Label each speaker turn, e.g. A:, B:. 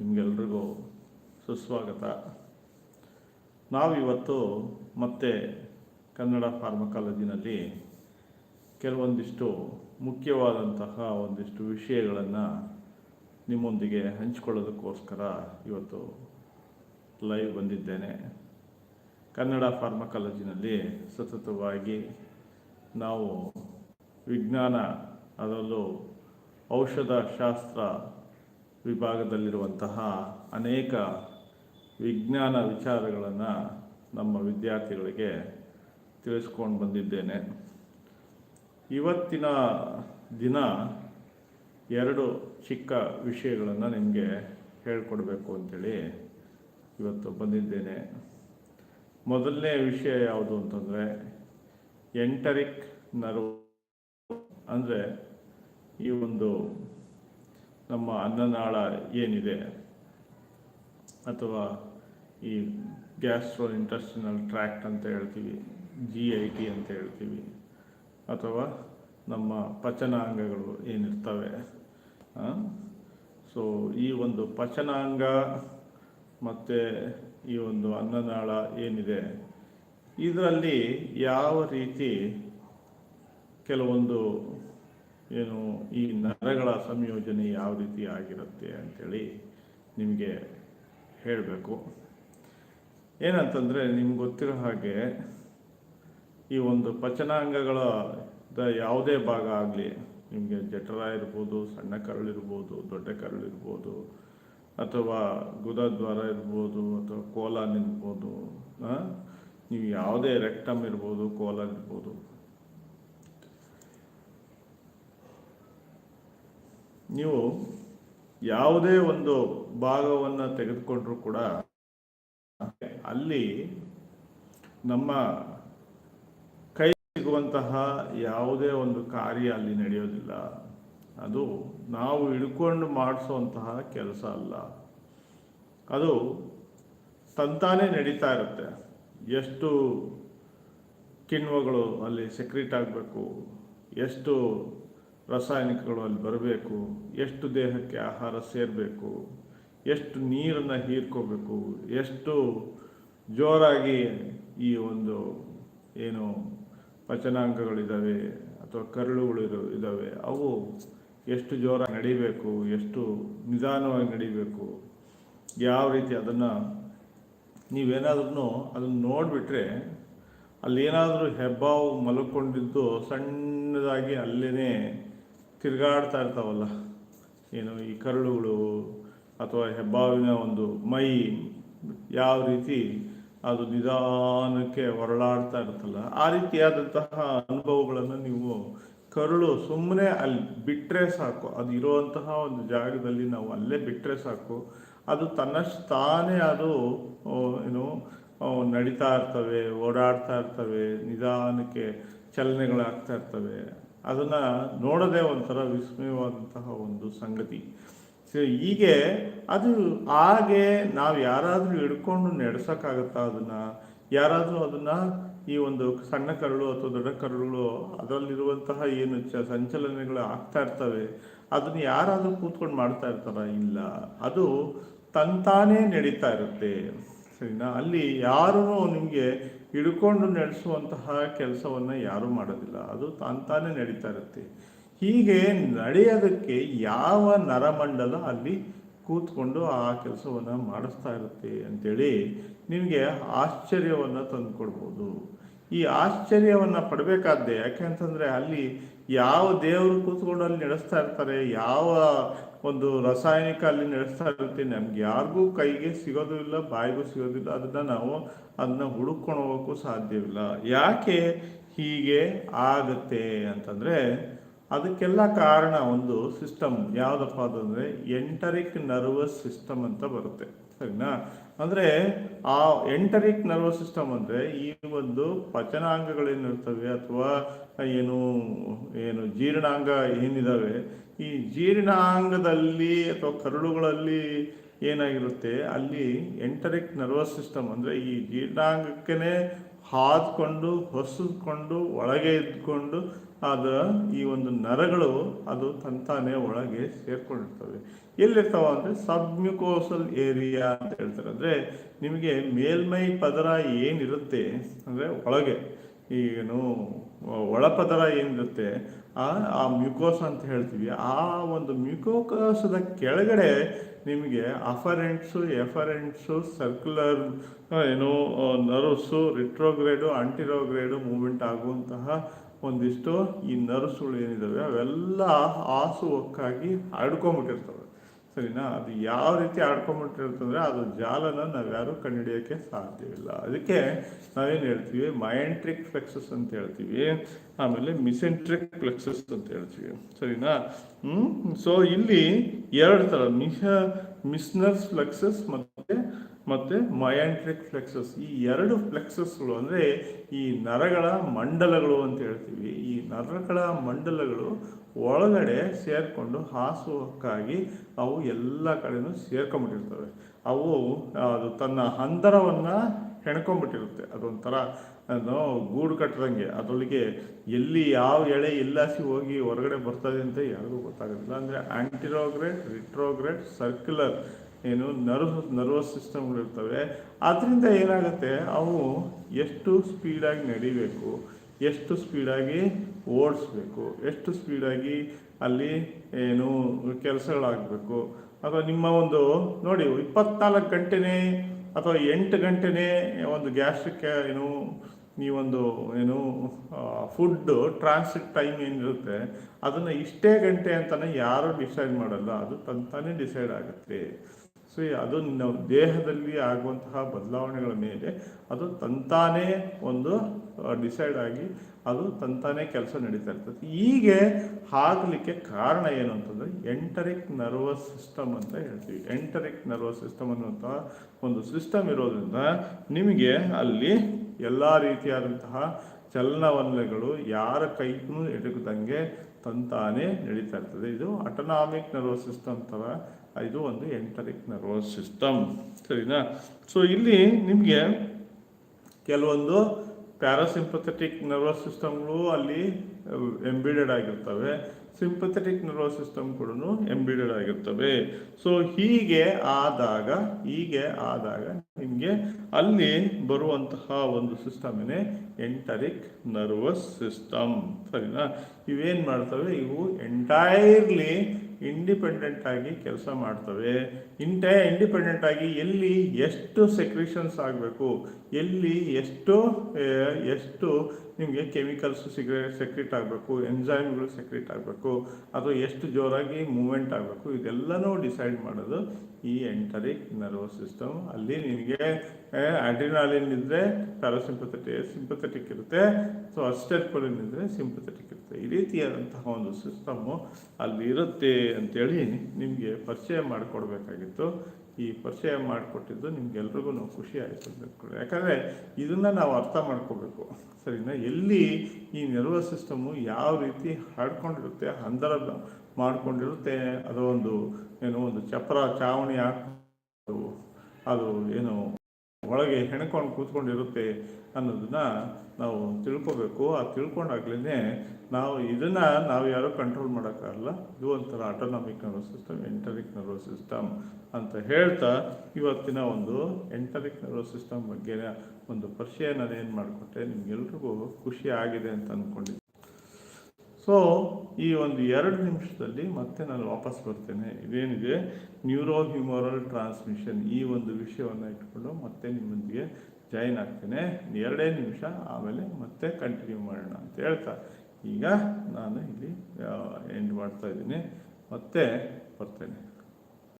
A: ನಿಮಗೆಲ್ರಿಗೂ ಸುಸ್ವಾಗತ. ನಾವಿವತ್ತು ಮತ್ತೆ ಕನ್ನಡ ಫಾರ್ಮಕಾಲಜಿನಲ್ಲಿ ಕೆಲವೊಂದಿಷ್ಟು ಮುಖ್ಯವಾದಂತಹ ಒಂದಿಷ್ಟು ವಿಷಯಗಳನ್ನು ನಿಮ್ಮೊಂದಿಗೆ ಹಂಚಿಕೊಳ್ಳೋದಕ್ಕೋಸ್ಕರ ಇವತ್ತು ಲೈವ್ ಬಂದಿದ್ದೇನೆ. ಕನ್ನಡ ಫಾರ್ಮಕಾಲಜಿನಲ್ಲಿ ಸತತವಾಗಿ ನಾವು ವಿಜ್ಞಾನ, ಅದರಲ್ಲೂ ಔಷಧ ಶಾಸ್ತ್ರ ವಿಭಾಗದಲ್ಲಿರುವಂತಹ ಅನೇಕ ವಿಜ್ಞಾನ ವಿಚಾರಗಳನ್ನು ನಮ್ಮ ವಿದ್ಯಾರ್ಥಿಗಳಿಗೆ ತಿಳಿಸ್ಕೊಂಡು ಬಂದಿದ್ದೇನೆ. ಇವತ್ತಿನ ದಿನ ಎರಡು ಚಿಕ್ಕ ವಿಷಯಗಳನ್ನು ನಿಮಗೆ ಹೇಳ್ಕೊಡ್ಬೇಕು ಅಂತೇಳಿ ಇವತ್ತು ಬಂದಿದ್ದೇನೆ. ಮೊದಲನೇ ವಿಷಯ ಯಾವುದು ಅಂತಂದರೆ ಎಂಟರಿಕ್ ನರ್ವ್ ಅಂದರೆ ಈ ಒಂದು ನಮ್ಮ ಅನ್ನನಾಳ ಏನಿದೆ? ಅಥವಾ ಈ ಗ್ಯಾಸ್ಟ್ರೋ ಇಂಟೆಸ್ಟಿನಲ್ ಟ್ರ್ಯಾಕ್ಟ್ ಅಂತ ಹೇಳ್ತೀವಿ ಜಿ ಐ ಟಿ ಅಂತ ಹೇಳ್ತೀವಿ, ಅಥವಾ ನಮ್ಮ ಪಚನಾಂಗಗಳು ಏನಿರ್ತವೆ? ಸೊ ಈ ಒಂದು ಪಚನಾಂಗ ಮತ್ತು ಈ ಒಂದು ಅನ್ನನಾಳ ಏನಿದೆ? ಇದರಲ್ಲಿ ಯಾವ ರೀತಿ ಕೆಲವೊಂದು ಏನು ಈ ನರಗಳ ಸಂಯೋಜನೆ ಯಾವ ರೀತಿ ಆಗಿರುತ್ತೆ ಅಂಥೇಳಿ ನಿಮಗೆ ಹೇಳಬೇಕು ಏನಂತಂದರೆ ನಿಮ್ಗೆ ಗೊತ್ತಿರೋ ಹಾಗೆ ಈ ಒಂದು ಪಚನಾಂಗಗಳ ಯಾವುದೇ ಭಾಗ ಆಗಲಿ, ನಿಮಗೆ ಜಠರ ಇರ್ಬೋದು, ಸಣ್ಣ ಕರಳಿರ್ಬೋದು ದೊಡ್ಡ ಕರಳಿರ್ಬೋದು ಅಥವಾ ಗುದದ್ವಾರ ಇರ್ಬೋದು, ಅಥವಾ ಕೋಲಾನ್ ಇರ್ಬೋದು? ನೀವು ಯಾವುದೇ ರೆಕ್ಟಮ್ ಇರ್ಬೋದು, ಕೋಲಾನ್ ಇರ್ಬೋದು ನೀವು ಯಾವುದೇ ಒಂದು ಭಾಗವನ್ನು ತೆಗೆದುಕೊಂಡ್ರೂ ಕೂಡ ಅಲ್ಲಿ ನಮ್ಮ ಕೈ ಸಿಗುವಂತಹ ಯಾವುದೇ ಒಂದು ಕಾರ್ಯ ಅಲ್ಲಿ ನಡೆಯೋದಿಲ್ಲ. ಅದು ನಾವು ಹಿಡ್ಕೊಂಡು ಮಾಡಿಸುವಂತಹ ಕೆಲಸ ಅಲ್ಲ. ಅದು ತಂತಾನೇ ನಡೀತಾ ಇರುತ್ತೆ. ಎಷ್ಟು ಕಿಣ್ವಗಳು ಅಲ್ಲಿ ಸೆಕ್ರೀಟ್ ಆಗಬೇಕು, ಎಷ್ಟು ರಾಸಾಯನಿಕಗಳು ಅಲ್ಲಿ ಬರಬೇಕು, ಎಷ್ಟು ದೇಹಕ್ಕೆ ಆಹಾರ ಸೇರಬೇಕು, ಎಷ್ಟು ನೀರನ್ನು ಹೀರ್ಕೋಬೇಕು, ಎಷ್ಟು ಜೋರಾಗಿ ಈ ಒಂದು ಏನು ಪಚನಾಂಗಗಳಿದ್ದಾವೆ ಅಥವಾ ಕರುಳುಗಳು ಇದ್ದಾವೆ ಅವು ಎಷ್ಟು ಜೋರಾಗಿ ನಡಿಬೇಕು, ಎಷ್ಟು ನಿಧಾನವಾಗಿ ನಡಿಬೇಕು, ಯಾವ ರೀತಿ ಅದನ್ನು ನೀವೇನಾದ್ರೂ ಅದನ್ನು ನೋಡಿಬಿಟ್ರೆ ಅಲ್ಲೇನಾದರೂ ಹೆಬ್ಬಾವು ಮಲ್ಕೊಂಡಿದ್ದು ಸಣ್ಣದಾಗಿ ಅಲ್ಲೇ ತಿರುಗಾಡ್ತಾ ಇರ್ತಾವಲ್ಲ. ಏನು ಈ ಕರುಳುಗಳು ಅಥವಾ ಹೆಬ್ಬಾವಿನ ಒಂದು ಮೈ ಯಾವ ರೀತಿ ಅದು ನಿಧಾನಕ್ಕೆ ಹೊರಳಾಡ್ತಾ ಇರುತ್ತಲ್ಲ, ಆ ರೀತಿಯಾದಂತಹ ಅನುಭವಗಳನ್ನು ನೀವು ಕರುಳು ಸುಮ್ಮನೆ ಅಲ್ಲಿ ಬಿಟ್ಟರೆ ಸಾಕು. ಅದು ಇರುವಂತಹ ಒಂದು ಜಾಗದಲ್ಲಿ ನಾವು ಅಲ್ಲೇ ಬಿಟ್ಟರೆ ಸಾಕು. ಅದು ತನ್ನಷ್ಟು ತಾನೇ ಅದು ಏನು ನಡೀತಾ ಇರ್ತವೆ, ಓಡಾಡ್ತಾ ಇರ್ತವೆ, ನಿಧಾನಕ್ಕೆ ಚಲನೆಗಳಾಗ್ತಾ ಇರ್ತವೆ. ಅದನ್ನು ನೋಡದೆ ಒಂಥರ ವಿಸ್ಮಯವಾದಂತಹ ಒಂದು ಸಂಗತಿ. ಸೊ, ಹೀಗೆ ಅದು ಹಾಗೆ ನಾವು ಯಾರಾದರೂ ಹಿಡ್ಕೊಂಡು ನಡೆಸೋಕ್ಕಾಗತ್ತಾ ಅದನ್ನು? ಯಾರಾದರೂ ಅದನ್ನು ಈ ಒಂದು ಸಣ್ಣ ಕರಳು ಅಥವಾ ದೊಡ್ಡ ಕರಳುಗಳು ಅದರಲ್ಲಿರುವಂತಹ ಏನು ಚ ಸಂಚಲನೆಗಳು ಆಗ್ತಾ ಇರ್ತವೆ, ಅದನ್ನು ಯಾರಾದರೂ ಕೂತ್ಕೊಂಡು ಮಾಡ್ತಾ ಇರ್ತಾರ? ಇಲ್ಲ. ಅದು ತಂತಾನೇ ನಡೀತಾ ಇರುತ್ತೆ. ಸರಿನಾ? ಅಲ್ಲಿ ಯಾರೂ ನಿಮಗೆ ಹಿಡ್ಕೊಂಡು ನಡೆಸುವಂತಹ ಕೆಲಸವನ್ನು ಯಾರೂ ಮಾಡೋದಿಲ್ಲ. ಅದು ತಾನೇ ನಡೀತಾ ಇರುತ್ತೆ. ಹೀಗೆ ನಡೆಯೋದಕ್ಕೆ ಯಾವ ನರಮಂಡಲ ಅಲ್ಲಿ ಕೂತ್ಕೊಂಡು ಆ ಕೆಲಸವನ್ನು ಮಾಡಿಸ್ತಾ ಇರುತ್ತೆ ಅಂಥೇಳಿ ನಿಮಗೆ ಆಶ್ಚರ್ಯವನ್ನು ತಂದುಕೊಡ್ಬೋದು. ಈ ಆಶ್ಚರ್ಯವನ್ನು ಪಡಬೇಕಾದ್ದೆ ಯಾಕೆಂತಂದರೆ ಅಲ್ಲಿ ಯಾವ ದೇವರು ಕೂತ್ಕೊಂಡು ಅಲ್ಲಿ ನಡೆಸ್ತಾ ಇರ್ತಾರೆ, ಯಾವ ಒಂದು ರಾಸಾಯನಿಕ ಅಲ್ಲಿ ನಡೆಸ್ತಾ ಇರುತ್ತೆ, ನಮ್ಗೆ ಯಾರಿಗೂ ಕೈಗೆ ಸಿಗೋದು ಇಲ್ಲ, ಬಾಯಿಗೂ ಸಿಗೋದಿಲ್ಲ ಅದನ್ನ ನಾವು ಅದನ್ನ ಹುಡುಕೊಂಡು ಹೋಗೋಕ್ಕೂ ಸಾಧ್ಯವಿಲ್ಲ. ಯಾಕೆ ಹೀಗೆ ಆಗುತ್ತೆ ಅಂತಂದ್ರೆ, ಅದಕ್ಕೆಲ್ಲ ಕಾರಣ ಒಂದು ಸಿಸ್ಟಮ್. ಯಾವುದಪ್ಪ ಅಂತಂದ್ರೆ, ಎಂಟರಿಕ್ ನರ್ವಸ್ ಸಿಸ್ಟಮ್ ಅಂತ ಬರುತ್ತೆ. ಸರಿನಾ? ಅಂದರೆ ಆ ಎಂಟರಿಕ್ ನರ್ವಸ್ ಸಿಸ್ಟಮ್ ಅಂದರೆ ಈ ಒಂದು ಪಚನಾಂಗಗಳೇನಿರ್ತವೆ ಅಥವಾ ಏನು ಏನು ಜೀರ್ಣಾಂಗ ಏನಿದಾವೆ, ಈ ಜೀರ್ಣಾಂಗದಲ್ಲಿ ಅಥವಾ ಕರುಳುಗಳಲ್ಲಿ ಏನಾಗಿರುತ್ತೆ, ಅಲ್ಲಿ ಎಂಟರಿಕ್ ನರ್ವಸ್ ಸಿಸ್ಟಮ್ ಅಂದರೆ ಈ ಜೀರ್ಣಾಂಗಕ್ಕೇ ಹಾದ್ಕೊಂಡು ಹೊಸದ್ಕೊಂಡು ಒಳಗೆ ಇದ್ಕೊಂಡು ಅದು ಈ ಒಂದು ನರಗಳು ಅದು ತಂತಾನೆ ಒಳಗೆ ಸೇರ್ಕೊಂಡಿರ್ತವೆ. ಎಲ್ಲಿರ್ತಾವ ಅಂದರೆ ಸಬ್ಮ್ಯುಕೋಸಲ್ ಏರಿಯಾ ಅಂತ ಹೇಳ್ತಾರೆ. ಅಂದರೆ ನಿಮಗೆ ಮೇಲ್ಮೈ ಪದರ ಏನಿರುತ್ತೆ ಅಂದರೆ ಒಳಗೆ, ಏನು, ಒಳಪದರ ಏನಿರುತ್ತೆ, ಆ ಆ ಮ್ಯೂಕೋಸ್ ಅಂತ ಹೇಳ್ತೀವಿ. ಆ ಒಂದು ಮ್ಯೂಕೋಕೋಸದ ಕೆಳಗಡೆ ನಿಮಗೆ ಅಫರೆಂಟ್ಸು, ಎಫರೆಂಟ್ಸು, ಸರ್ಕ್ಯುಲರ್ ಏನು ನರ್ವ್ಸು ರಿಟ್ರೋಗ್ರೇಡು ಆಂಟಿರೋಗ್ರೇಡು ಮೂವ್ಮೆಂಟ್ ಆಗುವಂತಹ ಒಂದಿಷ್ಟು ಈ ನರ್ಸ್ಗಳು ಏನಿದ್ದಾವೆ ಅವೆಲ್ಲ ಹಾಸುವಕ್ಕಾಗಿ ಆಡ್ಕೊಂಬಿಟ್ಟಿರ್ತವೆ. ಸರಿನಾ? ಅದು ಯಾವ ರೀತಿ ಆಡ್ಕೊಂಬಿಟ್ಟಿರ್ತಂದ್ರೆ, ಅದು ಜಾಲನ ನಾವ್ಯಾರು ಕಂಡುಹಿಡಿಯೋಕ್ಕೆ ಸಾಧ್ಯವಿಲ್ಲ. ಅದಕ್ಕೆ ನಾವೇನು ಹೇಳ್ತೀವಿ? ಮೈಂಟ್ರಿಕ್ ಫ್ಲೆಕ್ಸಸ್ ಅಂತ ಹೇಳ್ತೀವಿ. ಆಮೇಲೆ ಮಿಸೆಂಟ್ರಿಕ್ ಫ್ಲೆಕ್ಸಸ್ ಅಂತ ಹೇಳ್ತೀವಿ. ಸರಿನಾ? ಹ್ಮ್? ಸೊ ಇಲ್ಲಿ ಎರಡು ಥರ. ಮಿಹ ಮಿಸ್ನರ್ಸ್ ಫ್ಲೆಕ್ಸಸ್ ಮತ್ತೆ ಮತ್ತೆ ಮಯಾಂಟ್ರಿಕ್ ಫ್ಲೆಕ್ಸಸ್ ಈ ಎರಡು ಫ್ಲೆಕ್ಸಸ್ಗಳು ಅಂದರೆ ಈ ನರಗಳ ಮಂಡಲಗಳು ಅಂತ ಹೇಳ್ತೀವಿ. ಈ ನರಗಳ ಮಂಡಲಗಳು ಒಳಗಡೆ ಸೇರಿಕೊಂಡು ಹಾಸುವಕ್ಕಾಗಿ ಅವು ಎಲ್ಲ ಕಡೆನೂ ಸೇರ್ಕೊಂಡ್ಬಿಟ್ಟಿರ್ತವೆ ಅವು, ಅದು ತನ್ನ ಹಂದರವನ್ನು ಹೆಣ್ಕೊಂಡ್ಬಿಟ್ಟಿರುತ್ತೆ ಅದೊಂಥರ, ಅದು ಗೂಡು ಕಟ್ಟದಂಗೆ. ಅದರೊಳಗೆ ಎಲ್ಲಿ ಯಾವ ಎಳೆ ಎಲ್ಲಾಸಿ ಹೋಗಿ ಹೊರಗಡೆ ಬರ್ತದೆ ಅಂತ ಯಾರಿಗೂ ಗೊತ್ತಾಗೋದಿಲ್ಲ. ಅಂದರೆ ಆಂಟಿರೋಗ್ರೇಡ್ ರಿಟ್ರೋಗ್ರೇಡ್ ಸರ್ಕ್ಯುಲರ್ ಏನು ನರ್ವ್, ನರ್ವಸ್ ಸಿಸ್ಟಮ್ಗಳಿರ್ತವೆ ಅದರಿಂದ ಏನಾಗುತ್ತೆ? ಅವು ಎಷ್ಟು ಸ್ಪೀಡಾಗಿ ನಡಿಬೇಕು, ಎಷ್ಟು ಸ್ಪೀಡಾಗಿ ಓಡಿಸ್ಬೇಕು, ಎಷ್ಟು ಸ್ಪೀಡಾಗಿ ಅಲ್ಲಿ ಏನು ಕೆಲಸಗಳಾಗಬೇಕು. ಅಥವಾ ನಿಮ್ಮ ಒಂದು, ನೋಡಿ, ಇಪ್ಪತ್ನಾಲ್ಕು ಗಂಟೆನೇ ಅಥವಾ ಎಂಟು ಗಂಟೆನೇ ಒಂದು ಗ್ಯಾಸ್ಟ್ರಿಕ್ ಏನು, ನೀವೊಂದು, ಏನು ಫುಡ್ಡು, ಟ್ರಾನ್ಸಿಟ್ ಟೈಮ್ ಏನಿರುತ್ತೆ, ಅದನ್ನು ಇಷ್ಟೇ ಗಂಟೆ ಅಂತಲೇ ಯಾರೂ ಡಿಸೈಡ್ ಮಾಡಲ್ಲ. ಅದು ತಂತಾನೇ ಡಿಸೈಡ್ ಆಗುತ್ತೆ. ಸೊ ಅದು ನಿನ್ನ ದೇಹದಲ್ಲಿ ಆಗುವಂತಹ ಬದಲಾವಣೆಗಳ ಮೇಲೆ ಅದು ತಂತಾನೇ ಒಂದು ಡಿಸೈಡ್ ಆಗಿ ಅದು ತಂತಾನೇ ಕೆಲಸ ನಡೀತಾ ಇರ್ತದೆ. ಹೀಗೆ ಆಗಲಿಕ್ಕೆ ಕಾರಣ ಏನು ಅಂತಂದರೆ ಎಂಟರಿಕ್ ನರ್ವಸ್ ಸಿಸ್ಟಮ್ ಅಂತ ಹೇಳ್ತೀವಿ. ಎಂಟರಿಕ್ ನರ್ವಸ್ ಸಿಸ್ಟಮ್ ಅನ್ನುವಂಥ ಒಂದು ಸಿಸ್ಟಮ್ ಇರೋದ್ರಿಂದ ನಿಮಗೆ ಅಲ್ಲಿ ಎಲ್ಲ ರೀತಿಯಾದಂತಹ ಚಲನವಲನಗಳು ಯಾರ ಕೈಗೂ ಎಟಕದಂಗೆ ತಂತಾನೆ ನಡೀತಾ ಇರ್ತದೆ. ಇದು ಅಟನಾಮಿಕ್ ನರ್ವಸ್ ಸಿಸ್ಟಮ್ ಥರ ಇದು ಒಂದು ಎಂಟರಿಕ್ ನರ್ವಸ್ ಸಿಸ್ಟಮ್ ಸರಿನಾ? ಸೊ ಇಲ್ಲಿ ನಿಮಗೆ ಕೆಲವೊಂದು ಪ್ಯಾರಾಸಿಂಪಥೆಟಿಕ್ ನರ್ವಸ್ ಸಿಸ್ಟಮ್ಗಳು ಅಲ್ಲಿ ಎಂಬಿಡೆಡ್ ಆಗಿರ್ತವೆ. ಸಿಂಪಥೆಟಿಕ್ ನರ್ವಸ್ ಸಿಸ್ಟಮ್ ಕೂಡ ಎಂಬಿಡೆಡ್ ಆಗಿರ್ತವೆ. ಸೊ ಹೀಗೆ ಆದಾಗ ಹೀಗೆ ಆದಾಗ ನಿಮಗೆ ಅಲ್ಲಿ ಬರುವಂತಹ ಒಂದು ಸಿಸ್ಟಮ್ನೇ ಎಂಟರಿಕ್ ನರ್ವಸ್ ಸಿಸ್ಟಮ್. ಸರಿನಾ? ಇವೇನು ಮಾಡ್ತವೆ? ಇವು ಎಂಟೈರ್ಲಿ ಇಂಡಿಪೆಂಡೆಂಟ್ ಆಗಿ ಕೆಲಸ ಮಾಡ್ತವೆ. ಇಂಟೆ ಇಂಡಿಪೆಂಡೆಂಟ್ ಆಗಿ ಎಲ್ಲಿ ಎಷ್ಟು ಸೆಕ್ರಿಷನ್ಸ್ ಆಗಬೇಕು, ಎಲ್ಲಿ ಎಷ್ಟು ಎಷ್ಟು ನಿಮಗೆ ಕೆಮಿಕಲ್ಸ್ ಸಿಗ್ರೆ ಸೆಕ್ರೆಟ್ ಆಗಬೇಕು ಎಂಜೈಮ್ಗಳು ಸೆಕ್ರೆಟ್ ಆಗಬೇಕು, ಅದು ಎಷ್ಟು ಜೋರಾಗಿ ಮೂಮೆಂಟ್ ಆಗಬೇಕು, ಇದೆಲ್ಲನೂ ಡಿಸೈಡ್ ಮಾಡೋದು ಈ ಎಂಟರಿಕ್ ನರ್ವಸ್ ಸಿಸ್ಟಮ್ ಅಲ್ಲಿ ನಿಮಗೆ ಅಡ್ರಿನಾಲಿನ್ ಇದ್ದರೆ ಪ್ಯಾರಾಸಿಂಪಥೆಟಿಕ್ ಸಿಂಪಥೆಟಿಕ್ ಇರುತ್ತೆ. ಸೊ ಅಸ್ಟೆರ್ಕೊಲಿನ್ ಇದ್ದರೆ ಸಿಂಪಥೆಟಿಕ್ ಇರುತ್ತೆ. ಈ ರೀತಿಯಾದಂತಹ ಒಂದು ಸಿಸ್ಟಮ್ಮು ಅಲ್ಲಿ ಇರುತ್ತೆ ಅಂತೇಳಿ ನಿಮಗೆ ಪರಿಚಯ ಮಾಡಿಕೊಡ್ಬೇಕಾಗಿತ್ತು. ಈ ಪರಿಚಯ ಮಾಡಿಕೊಟ್ಟಿದ್ದು ನಿಮ್ಗೆಲ್ರಿಗೂ ಖುಷಿ ಆಯಿತು ಯಾಕಂದರೆ ಇದನ್ನು ನಾವು ಅರ್ಥ ಮಾಡ್ಕೋಬೇಕು. ಸರಿನಾ? ಎಲ್ಲಿ ಈ ನರ್ವಸ್ ಸಿಸ್ಟಮು ಯಾವ ರೀತಿ ಹಾಡ್ಕೊಂಡಿರುತ್ತೆ ಮಾಡಿಕೊಂಡಿರುತ್ತೆ, ಅದು ಒಂದು, ಏನೋ ಒಂದು ಚಪ್ರ, ಚಾವಣಿ ಹಾಕಿ, ಅದು, ಏನು ಒಳಗೆ ಹೆಣ್ಕೊಂಡು ಕೂತ್ಕೊಂಡಿರುತ್ತೆ ಅನ್ನೋದನ್ನ ನಾವು ತಿಳ್ಕೊಬೇಕು. ಆ ತಿಳ್ಕೊಂಡಾಗ್ಲೇ ನಾವು ಇದನ್ನ ನಾವು ಯಾರೂ ಕಂಟ್ರೋಲ್ ಮಾಡೋಕ್ಕಾಗಲ್ಲ. ಇದು ಒಂಥರ autonomic nervous system enteric nervous system ಅಂತ ಹೇಳ್ತಾ ಇವತ್ತಿನ ಒಂದು ಎಂಟರಿಕ್ ನರ್ವಸ್ ಸಿಸ್ಟಮ್ ಬಗ್ಗೆ ಒಂದು ಪರಿಚಯ ನಾನು ಏನು ಮಾಡಿಕೊಟ್ಟೆ. ನಿಮ್ಗೆಲ್ರಿಗೂ ಖುಷಿ ಆಗಿದೆ ಅಂತ ಅಂದ್ಕೊಂಡಿದ್ದೀನಿ ಸೊ ಈ ಒಂದು ಎರಡು ನಿಮಿಷದಲ್ಲಿ ಮತ್ತೆ ನಾನು ವಾಪಸ್ ಬರ್ತೇನೆ. ಇದೇನಿದೆ? ನ್ಯೂರೋ ಹ್ಯೂಮರಲ್ ಟ್ರಾನ್ಸ್ಮಿಷನ್ ಈ ಒಂದು ವಿಷಯವನ್ನು ಇಟ್ಕೊಂಡು ಮತ್ತೆ ನಿಮ್ಮೊಂದಿಗೆ ಜಾಯಿನ್ ಆಗ್ತೇನೆ. ಎರಡೇ ನಿಮಿಷ ಆಮೇಲೆ ಮತ್ತೆ ಕಂಟಿನ್ಯೂ ಮಾಡೋಣ ಅಂತ ಹೇಳ್ತಾ. ಈಗ ನಾನು ಇಲ್ಲಿ ಎಂಡ್ ಮಾಡ್ತಾ ಇದ್ದೀನಿ. ಮತ್ತೆ ಬರ್ತೇನೆ.